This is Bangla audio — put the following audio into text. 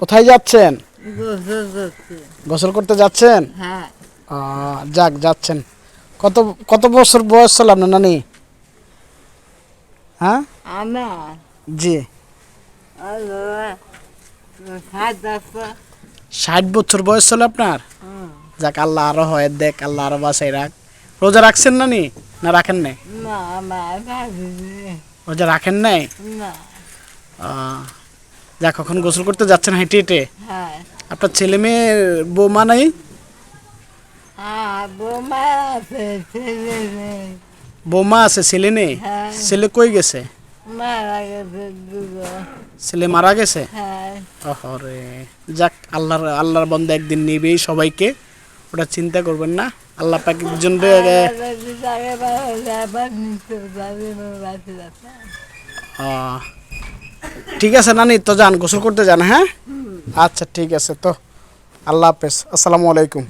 কোথায় যাচ্ছেন? গোসল করতে যাচ্ছেন? হ্যাঁ। যাক যাচ্ছেন। কত কত বছর বয়স ছিল আপনার নানি? হ্যাঁ? জি। ষাট বছর। বয়স ছিল আপনার? যাক আল্লাহ আরও হয় দেখ আল্লাহ আরও বাসাই রাখ। রোজা রাখছেন নানি না রাখেন নাই? রোজা রাখেন নাই? না। যাক কখন গোসল করতে যাচ্ছেন হেঁটে হেঁটে? হ্যাঁ। আপনার ছেলে মেয়ের বৌমা নাই? হ্যাঁ বোমা আছে ছেলে নেই। বৌমা আছে ছেলে নেই? হ্যাঁ। ছেলে কই গেছে? মারা গেছে ছেলে মারা গেছে? ওহরে যাক আল্লাহর আল্লাহর বন্ধা একদিন নিবেই সবাইকে। ওটা চিন্তা করবেন না। আল্লাহ পাক একজন ঠিক আছে নানি? তো যান গোসল করতে যান হ্যাঁ? আচ্ছা ঠিক আছে তো। আল্লাহ হাফেজ। আসসালামু আলাইকুম।